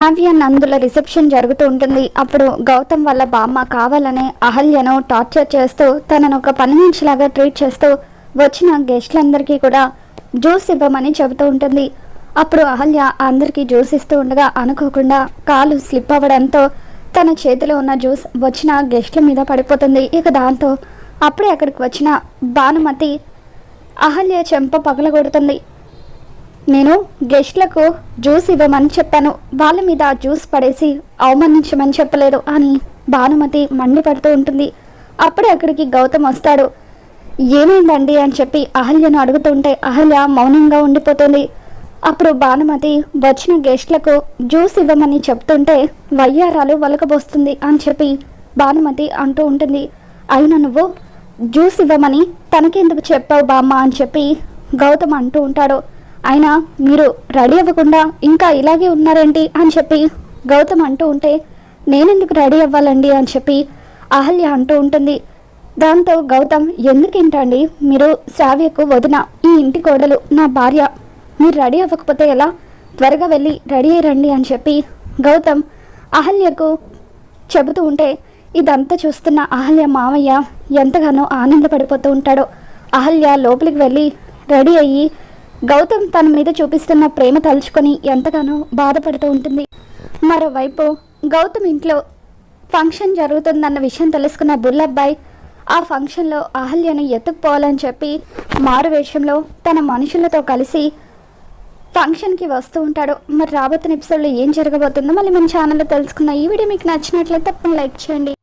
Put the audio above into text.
Kavya Nandula reception జరుగుతూ ఉంటుంది. అప్పుడు గౌతమ్ వాళ్ళ బామ్మ కావాలనే అహల్యను టార్చర్ చేస్తూ తనను ఒక పని మనిషిలాగా ట్రీట్ చేస్తూ వచ్చిన గెస్ట్లందరికీ కూడా జ్యూస్ ఇవ్వమని చెబుతూ ఉంటుంది. అప్పుడు అహల్య అందరికీ జ్యూస్ ఇస్తూ ఉండగా అనుకోకుండా కాలు స్లిప్ అవ్వడంతో తన చేతిలో ఉన్న జ్యూస్ వచ్చిన గెస్ట్ల మీద పడిపోతుంది. ఇక దాంతో అప్పుడే అక్కడికి వచ్చిన భానుమతి అహల్య చెంప పగలగొడుతుంది. నేను గెస్ట్లకు జ్యూస్ ఇవ్వమని చెప్పాను. వాళ్ళ మీద జ్యూస్ పడేసి అవమానించమని చెప్పలేదు అని భానుమతి మండిపడుతూ ఉంటుంది. అప్పుడే అక్కడికి గౌతమ్ వస్తాడు. ఏమైందండి అని చెప్పి అహల్యను అడుగుతుంటే అహల్య మౌనంగా ఉండిపోతుంది. అప్పుడు భానుమతి వచ్చిన గెస్ట్లకు జ్యూస్ ఇవ్వమని చెప్తుంటే వయ్యారాలు వలకబోస్తుంది అని చెప్పి భానుమతి అంటూ ఉంటుంది. అయినా నువ్వు జ్యూస్ ఇవ్వమని తనకెందుకు చెప్పావు బామ్మ అని చెప్పి గౌతమ్ అంటూ ఉంటాడు. అయినా మీరు రెడీ అవ్వకుండా ఇంకా ఇలాగే ఉన్నారేంటి అని చెప్పి గౌతమ్ అంటూ ఉంటే నేనెందుకు రెడీ అవ్వాలండి అని చెప్పి అహల్య అంటూ ఉంటుంది. దాంతో గౌతమ్ ఎందుకేంటండి మీరు శ్రావ్యకు వదిన ఈ ఇంటి కోడలు నా భార్య? మీరు రెడీ అవ్వకపోతే ఎలా? త్వరగా వెళ్ళి రెడీ అయ్యండి అని చెప్పి గౌతమ్ అహల్యకు చెబుతూ ఉంటే ఇదంతా చూస్తున్న అహల్య మావయ్య ఎంతగానో ఆనందపడిపోతూ ఉంటాడో. అహల్య లోపలికి వెళ్ళి రెడీ అయ్యి గౌతమ్ తన మీద చూపిస్తున్న ప్రేమ తలుచుకొని ఎంతగానో బాధపడుతూ ఉంటుంది. మరోవైపు గౌతమ్ ఇంట్లో ఫంక్షన్ జరుగుతుందన్న విషయం తెలుసుకున్న బుల్లబ్బాయి ఆ ఫంక్షన్లో అహల్యను ఎత్తుకుపోవాలని చెప్పి మారు వేషంలో తన మనుషులతో కలిసి ఫంక్షన్కి వస్తూ ఉంటాడు. మరి రాబోతున్న ఎపిసోడ్లో ఏం జరగబోతుందో మళ్ళీ మన ఛానల్లో తెలుసుకున్న ఈ వీడియో మీకు నచ్చినట్లయితే తప్పని లైక్ చేయండి.